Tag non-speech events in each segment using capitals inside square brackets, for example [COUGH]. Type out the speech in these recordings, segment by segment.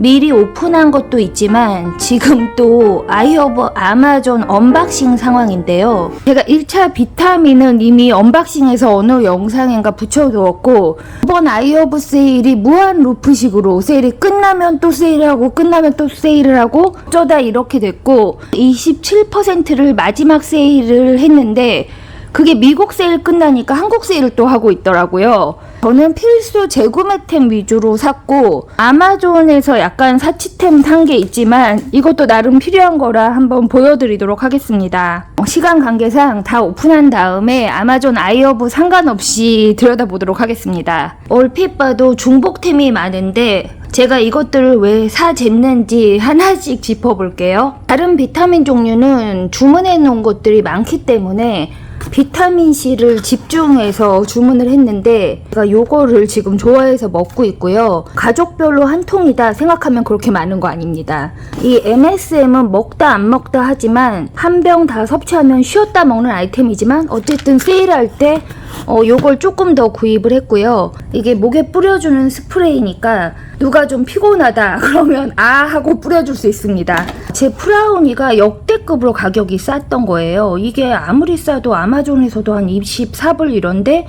미리 오픈한 것도 있지만 지금 또 아이오브 아마존 언박싱 상황인데요. 제가 1차 비타민은 이미 언박싱해서 어느 영상인가 붙여두었고 이번 아이오브 세일이 무한 루프식으로 세일이 끝나면 또 세일하고 끝나면 또 세일을 하고 어쩌다 이렇게 됐고 27%를 마지막 세일을 했는데 그게 미국 세일 끝나니까 한국 세일을 또 하고 있더라고요. 저는 필수 재구매템 위주로 샀고 아마존에서 약간 사치템 산 게 있지만 이것도 나름 필요한 거라 한번 보여드리도록 하겠습니다. 시간 관계상 다 오픈한 다음에 아마존 아이어브 상관없이 들여다보도록 하겠습니다. 얼핏 봐도 중복템이 많은데 제가 이것들을 왜 사쟀는지 하나씩 짚어볼게요. 다른 비타민 종류는 주문해 놓은 것들이 많기 때문에 비타민 C를 집중해서 주문을 했는데 제가 요거를 지금 좋아해서 먹고 있고요. 가족별로 한 통이다 생각하면 그렇게 많은 거 아닙니다. 이 MSM은 먹다 안 먹다 하지만 한 병 다 섭취하면 쉬었다 먹는 아이템이지만 어쨌든 세일할 때 어, 요걸 조금 더 구입을 했고요. 이게 목에 뿌려주는 스프레이니까 누가 좀 피곤하다 [LAUGHS] 그러면 아 하고 뿌려줄 수 있습니다. 제 프라우니가 역대급으로 가격이 쌌던 거예요. 이게 아무리 싸도 아마존에서도 한 24불 이런데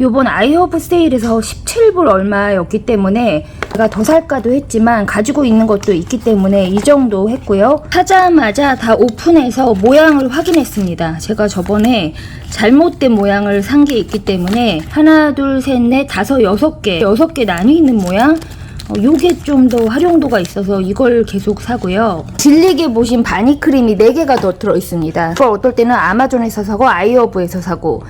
요번 아이허브 세일에서 17불 얼마였기 때문에 제가 더 살까도 했지만 가지고 있는 것도 있기 때문에 이 정도 했고요. 사자마자 다 오픈해서 모양을 확인했습니다. 제가 저번에 잘못된 모양을 산게 있기 때문에 하나, 둘, 셋, 넷, 다섯, 여섯 개, 여섯 개 나뉘어 있는 모양 어, 요게 좀더 활용도가 있어서 이걸 계속 사고요. 질리게 보신 바니 크림이 4개가 더 들어있습니다. 그걸 어떨 때는 아마존에서 사고 아이어브에서 사고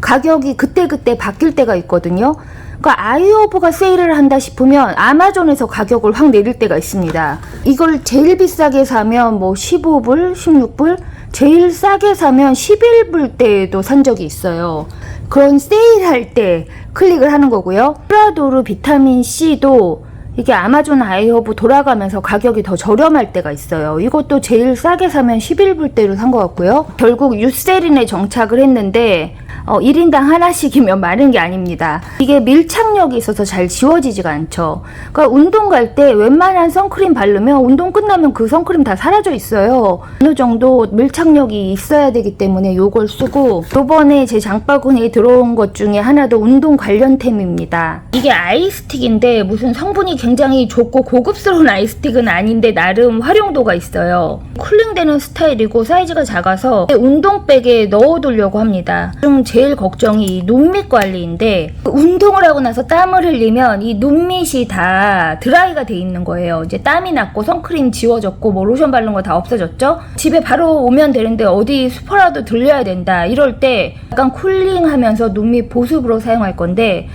가격이 그때그때 바뀔 때가 있거든요. 그러니까 아이오브가 세일을 한다 싶으면 아마존에서 가격을 확 내릴 때가 있습니다. 이걸 제일 비싸게 사면 뭐 15불, 16불, 제일 싸게 사면 11불 때에도 산 적이 있어요. 그런 세일할 때 클릭을 하는 거고요. 프라도르 비타민 C도 이게 아마존 아이허브 돌아가면서 가격이 더 저렴할 때가 있어요. 이것도 제일 싸게 사면 11불대로 산 것 같고요. 결국 유세린에 정착을 했는데 어, 1인당 하나씩이면 [LAUGHS] 많은 게 아닙니다. 이게 밀착력이 있어서 잘 지워지지가 않죠. 그러니까 운동 갈 때 웬만한 선크림 바르면 운동 끝나면 그 선크림 다 사라져 있어요. 어느 정도 밀착력이 있어야 되기 때문에 이걸 쓰고 요번에 제 장바구니에 들어온 것 중에 하나도 운동 관련템입니다. 이게 아이스틱인데 무슨 성분이 굉장히 좋고 고급스러운 아이스틱은 아닌데 나름 활용도가 있어요. 쿨링되는 스타일이고 사이즈가 작아서 운동백에 넣어두려고 합니다. 좀 제일 걱정이 이 눈밑 관리인데 운동을 하고 나서 땀을 흘리면 이 눈밑이 다 드라이가 돼 있는 거예요. 이제 땀이 났고 선크림 지워졌고 뭐 로션 바른 거 다 없어졌죠? 집에 바로 오면 되는데 어디 슈퍼라도 들려야 된다. 이럴 때 약간 쿨링하면서 눈밑 보습으로 사용할 건데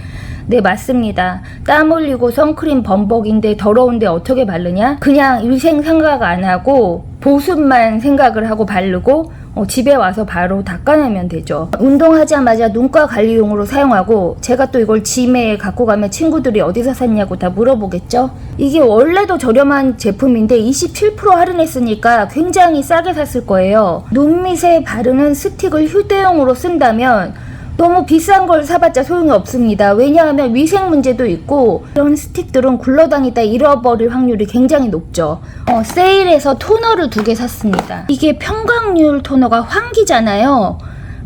네, 맞습니다. 땀 흘리고 선크림 범벅인데 더러운데 어떻게 바르냐? 그냥 위생 생각 안 하고 보습만 생각을 하고 바르고 어, 집에 와서 바로 닦아내면 되죠. 운동하자마자 눈가 관리용으로 사용하고 제가 또 이걸 짐에 갖고 가면 친구들이 어디서 샀냐고 다 물어보겠죠. 이게 원래도 저렴한 제품인데 27% 할인했으니까 굉장히 싸게 샀을 거예요. 눈 밑에 바르는 스틱을 휴대용으로 쓴다면 너무 비싼 걸 사봤자 소용이 없습니다. 왜냐하면 위생 문제도 있고 이런 스틱들은 굴러다니다 잃어버릴 확률이 굉장히 높죠. 어, 세일에서 토너를 두 개 샀습니다. 이게 평강률 토너가 환기잖아요.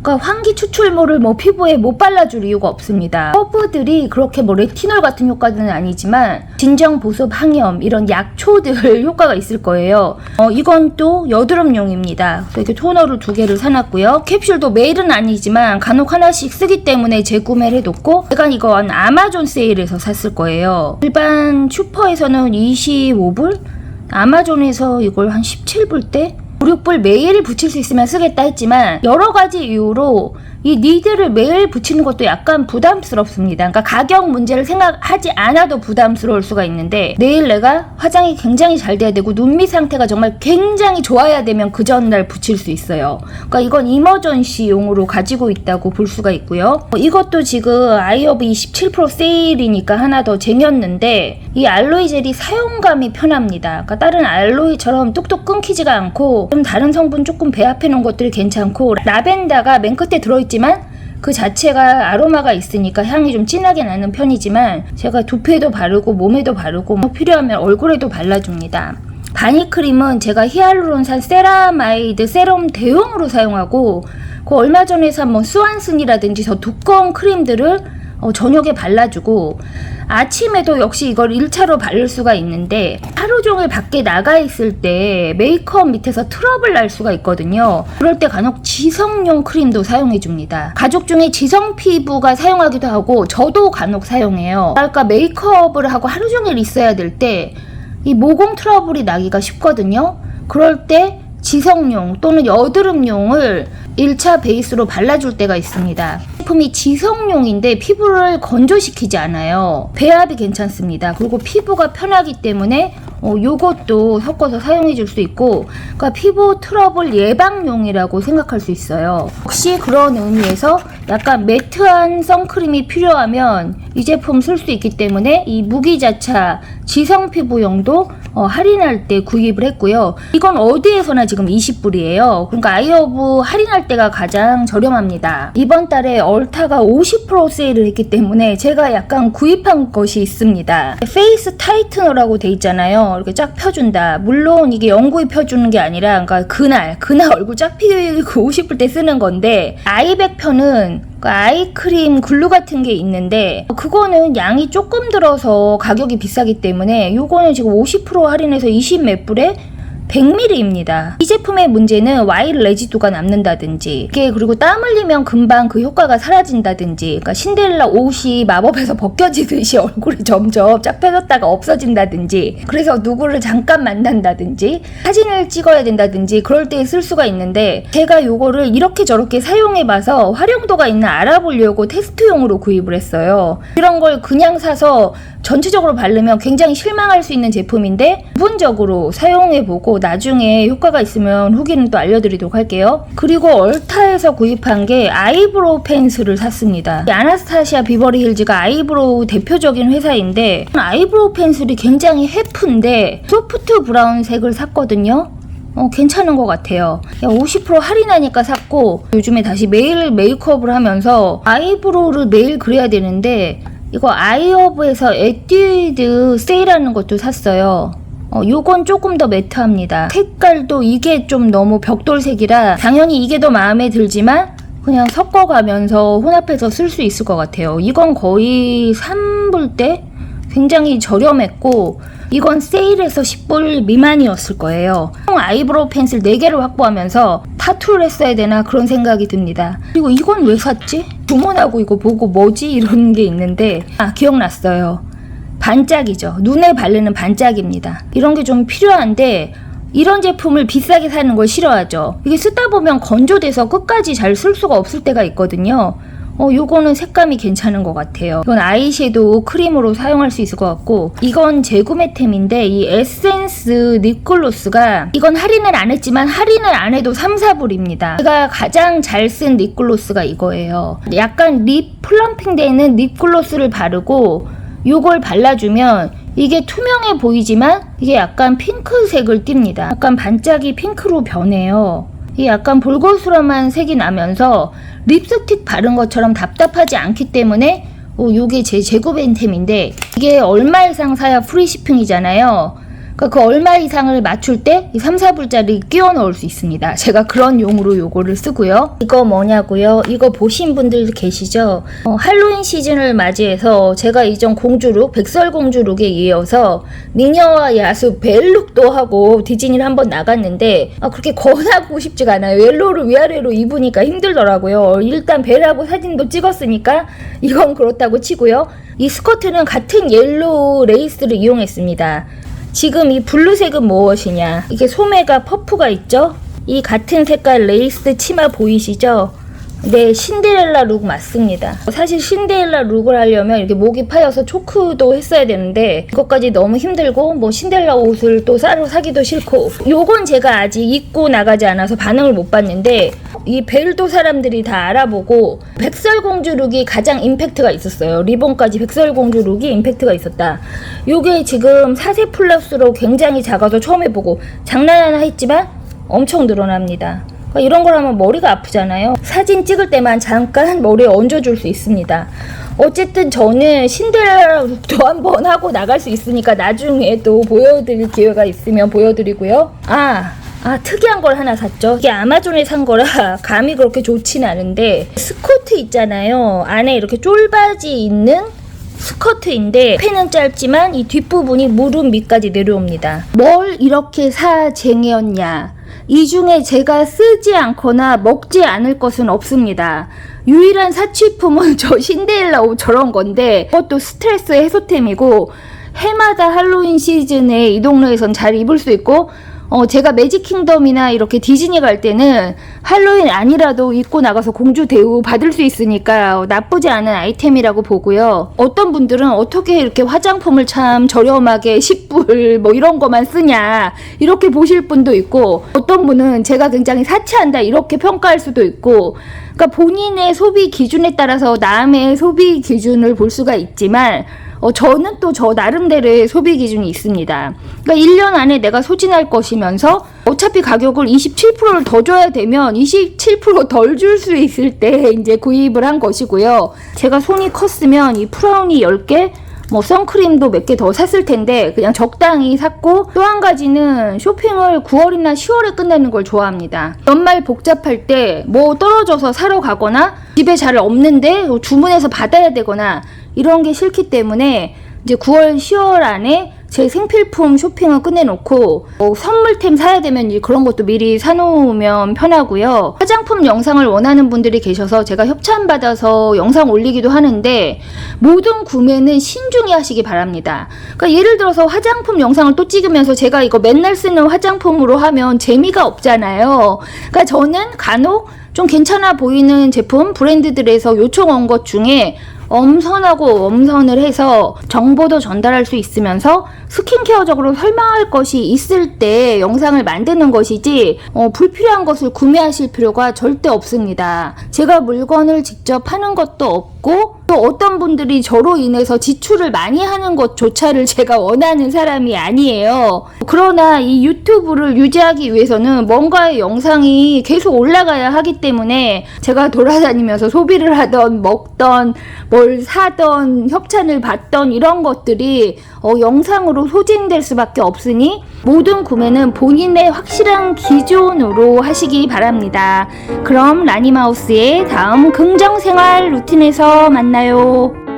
그러니까 환기 추출물을 뭐 피부에 못 발라줄 이유가 없습니다. 허브들이 그렇게 뭐 레티놀 같은 효과는 아니지만 진정 보습 항염 이런 약초들 [LAUGHS] 효과가 있을 거예요. 어, 이건 또 여드름용입니다. 이렇게 토너를 두 개를 사놨고요. 캡슐도 매일은 아니지만 간혹 하나씩 쓰기 때문에 재구매를 해뒀고 제가 이건 아마존 세일에서 샀을 거예요. 일반 슈퍼에서는 25불? 아마존에서 이걸 한 17불대? 5, 6불 매일 붙일 수 있으면 쓰겠다 했지만 여러 가지 이유로 이 니드를 매일 붙이는 것도 약간 부담스럽습니다. 그러니까 가격 문제를 생각하지 않아도 부담스러울 수가 있는데 내일 내가 화장이 굉장히 잘 돼야 되고 눈밑 상태가 정말 굉장히 좋아야 되면 그 전날 붙일 수 있어요. 그러니까 이건 이머전시용으로 가지고 있다고 볼 수가 있고요. 어, 이것도 지금 아이어브 27% 세일이니까 하나 더 쟁였는데 이 알로이 젤이 사용감이 편합니다. 그러니까 다른 알로이처럼 뚝뚝 끊기지가 않고 좀 다른 성분 조금 배합해 놓은 것들이 괜찮고 라벤더가 맨 끝에 들어있 지만 그 자체가 아로마가 있으니까 향이 좀 진하게 나는 편이지만 제가 두피에도 바르고 몸에도 바르고 뭐 필요하면 얼굴에도 발라줍니다. 바니크림은 제가 히알루론산 세라마이드 세럼 대용으로 사용하고 그 얼마 전에 산뭐 스완슨이라든지 저 두꺼운 크림들을 어, 저녁에 발라주고 아침에도 역시 이걸 1차로 바를 수가 있는데 하루 종일 밖에 나가 있을 때 메이크업 밑에서 트러블 날 수가 있거든요. 그럴 때 간혹 지성용 크림도 사용해 줍니다. 가족 중에 지성 피부가 사용하기도 하고 저도 간혹 사용해요. 그러니까 메이크업을 하고 하루 종일 있어야 될 때 이 모공 트러블이 나기가 쉽거든요. 그럴 때 지성용 또는 여드름용을 1차 베이스로 발라줄 때가 있습니다. 제품이 지성용인데 피부를 건조시키지 않아요. 배합이 괜찮습니다. 그리고 피부가 편하기 때문에 어, 요것도 섞어서 사용해 줄 수 있고 그러니까 피부 트러블 예방용이라고 생각할 수 있어요. 혹시 그런 의미에서 약간 매트한 선크림이 필요하면 이 제품 쓸 수 있기 때문에 이 무기자차 지성 피부용도 어, 할인할 때 구입을 했고요. 이건 어디에서나 지금 20불이에요. 그러니까 아이어브 할인할 때가 가장 저렴합니다. 이번 달에 얼타가 50% 세일을 했기 때문에 제가 약간 구입한 것이 있습니다. 페이스 타이트너라고 돼 있잖아요. 이렇게 쫙 펴준다. 물론 이게 영구히 펴주는 게 아니라 그러니까 그날 그날 얼굴 쫙 피고 싶을 때 쓰는 건데 아이백 그 아이크림 글루 같은 게 있는데 그거는 양이 조금 들어서 가격이 비싸기 때문에 요거는 지금 50% 할인해서 20 몇 불에 100ml입니다. 이 제품의 문제는 와일 레지두가 남는다든지 그리고 땀 흘리면 금방 그 효과가 사라진다든지 그러니까 신데렐라 옷이 마법에서 벗겨지듯이 [LAUGHS] 얼굴이 점점 쫙 펴졌다가 없어진다든지 그래서 누구를 잠깐 만난다든지 사진을 찍어야 된다든지 그럴 때 쓸 수가 있는데 제가 요거를 이렇게 저렇게 사용해봐서 활용도가 있나 알아보려고 테스트용으로 구입을 했어요. 이런 걸 그냥 사서 전체적으로 바르면 굉장히 실망할 수 있는 제품인데 부분적으로 사용해보고 나중에 효과가 있으면 후기는 또 알려드리도록 할게요. 그리고 얼타에서 구입한 게 아이브로우 펜슬을 샀습니다. 이 아나스타시아 비버리 힐즈가 아이브로우 대표적인 회사인데 아이브로우 펜슬이 굉장히 해프인데 소프트 브라운 색을 샀거든요. 어, 괜찮은 것 같아요. 50% 할인하니까 샀고, 요즘에 다시 매일 메이크업을 하면서 아이브로우를 매일 그려야 되는데, 이거 아이어브에서 에뛰드 세일하는 것도 샀어요. 어, 요건 조금 더 매트합니다. 색깔도 이게 좀 너무 벽돌색이라 당연히 이게 더 마음에 들지만 그냥 섞어가면서 혼합해서 쓸 수 있을 것 같아요. 이건 거의 3불 때 굉장히 저렴했고 이건 세일해서 10불 미만이었을 거예요. 총 아이브로우 펜슬 4개를 확보하면서 타투를 했어야 되나 그런 생각이 듭니다. 그리고 이건 왜 샀지? 주문하고 이거 보고 뭐지? 이런 게 있는데 아 기억났어요. 반짝이죠. 눈에 바르는 반짝입니다. 이런 게 좀 필요한데 이런 제품을 비싸게 사는 걸 싫어하죠. 이게 쓰다 보면 건조돼서 끝까지 잘 쓸 수가 없을 때가 있거든요. 어, 요거는 색감이 괜찮은 것 같아요. 이건 아이섀도우 크림으로 사용할 수 있을 것 같고, 이건 재구매템인데, 이 에센스 립글로스가, 이건 할인을 안 했지만, 할인을 안 해도 3, 4불입니다. 제가 가장 잘 쓴 립글로스가 이거예요. 약간 립 플럼핑 되는 립글로스를 바르고, 요걸 발라주면, 이게 투명해 보이지만, 이게 약간 핑크색을 띱니다. 약간 반짝이 핑크로 변해요. 이 약간 볼거스름한 색이 나면서 립스틱 바른 것처럼 답답하지 않기 때문에 어, 요게 제 재고벤템인데 이게 얼마 이상 사야 프리시핑이잖아요. 그러니까 그 얼마 이상을 맞출 때 이 3, 4불짜리 끼워 넣을 수 있습니다. 제가 그런 용으로 요거를 쓰고요. 이거 뭐냐고요? 이거 보신 분들 계시죠? 어, 할로윈 시즌을 맞이해서 제가 이전 공주룩, 백설공주룩에 이어서 미녀와 야수 벨룩도 하고 디즈니를 한번 나갔는데 아, 그렇게 권하고 싶지가 않아요. 옐로우를 위아래로 입으니까 힘들더라고요. 일단 벨하고 사진도 찍었으니까 이건 그렇다고 치고요. 이 스커트는 같은 옐로우 레이스를 이용했습니다. 지금 이 블루색은 무엇이냐? 이게 소매가 퍼프가 있죠? 이 같은 색깔 레이스 치마 보이시죠? 네, 신데렐라 룩 맞습니다. 사실 신데렐라 룩을 하려면 이렇게 목이 파여서 초크도 했어야 되는데 이것까지 너무 힘들고 뭐 신데렐라 옷을 또 따로 사기도 싫고 요건 제가 아직 입고 나가지 않아서 반응을 못 봤는데 이 벨도 사람들이 다 알아보고 백설공주 룩이 가장 임팩트가 있었어요. 리본까지 백설공주 룩이 임팩트가 있었다. 요게 지금 4세 플러스로 굉장히 작아서 처음 해보고 장난 하나 했지만 엄청 늘어납니다. 그러니까 이런 걸 하면 머리가 아프잖아요. 사진 찍을 때만 잠깐 머리에 얹어줄 수 있습니다. 어쨌든 저는 신데렐라도 [LAUGHS] 한번 하고 나갈 수 있으니까 나중에 또 보여드릴 기회가 있으면 보여드리고요. 아, 아 특이한 걸 하나 샀죠. 이게 아마존에 산 거라 [LAUGHS] 감이 그렇게 좋진 않은데 스커트 있잖아요. 안에 이렇게 쫄바지 있는 스커트인데 팬은 짧지만 이 뒷부분이 무릎 밑까지 내려옵니다. 뭘 이렇게 사쟁이었냐? 이 중에 제가 쓰지 않거나 먹지 않을 것은 없습니다. 유일한 사치품은 [LAUGHS] 저 신데렐라 옷 저런 건데 그것도 스트레스 해소템이고 해마다 할로윈 시즌에 이 동네에선 잘 입을 수 있고 어, 제가 매직 킹덤이나 이렇게 디즈니 갈 때는 할로윈 아니라도 입고 나가서 공주 대우 받을 수 있으니까 나쁘지 않은 아이템이라고 보고요. 어떤 분들은 어떻게 이렇게 화장품을 참 저렴하게 10불 뭐 이런 거만 쓰냐 이렇게 보실 분도 있고 어떤 분은 제가 굉장히 사치한다 이렇게 평가할 수도 있고 그러니까 본인의 소비 기준에 따라서 남의 소비 기준을 볼 수가 있지만 어, 저는 또 저 나름대로의 소비 기준이 있습니다. 그러니까 1년 안에 내가 소진할 것이면서 어차피 가격을 27%를 더 줘야 되면 27%덜 줄 수 있을 때 이제 구입을 한 것이고요. 제가 손이 컸으면 이 프라우니 10개 뭐 선크림도 몇 개 더 샀을 텐데 그냥 적당히 샀고 또 한 가지는 쇼핑을 9월이나 10월에 끝내는 걸 좋아합니다. 연말 복잡할 때 뭐 떨어져서 사러 가거나 집에 잘 없는데 주문해서 받아야 되거나 이런 게 싫기 때문에 이제 9월 10월 안에 제 생필품 쇼핑을 끝내놓고 뭐 선물템 사야 되면 이제 그런 것도 미리 사놓으면 편하고요. 화장품 영상을 원하는 분들이 계셔서 제가 협찬받아서 영상 올리기도 하는데 모든 구매는 신중히 하시기 바랍니다. 그러니까 예를 들어서 화장품 영상을 또 찍으면서 제가 이거 맨날 쓰는 화장품으로 하면 재미가 없잖아요. 그러니까 저는 간혹 좀 괜찮아 보이는 제품 브랜드들에서 요청 온 것 중에 엄선하고 엄선을 해서 정보도 전달할 수 있으면서 스킨케어적으로 설명할 것이 있을 때 영상을 만드는 것이지 어, 불필요한 것을 구매하실 필요가 절대 없습니다. 제가 물건을 직접 하는 것도 없고 또 어떤 분들이 저로 인해서 지출을 많이 하는 것조차를 [LAUGHS] 제가 원하는 사람이 아니에요. 그러나 이 유튜브를 유지하기 위해서는 뭔가의 영상이 계속 올라가야 하기 때문에 제가 돌아다니면서 소비를 하던 먹던 뭘 사던 협찬을 받던 이런 것들이 어, 영상으로 소진될 수밖에 없으니 모든 구매는 본인의 확실한 기준으로 하시기 바랍니다. 그럼 라니마우스의 다음 긍정생활 루틴에서 만나요.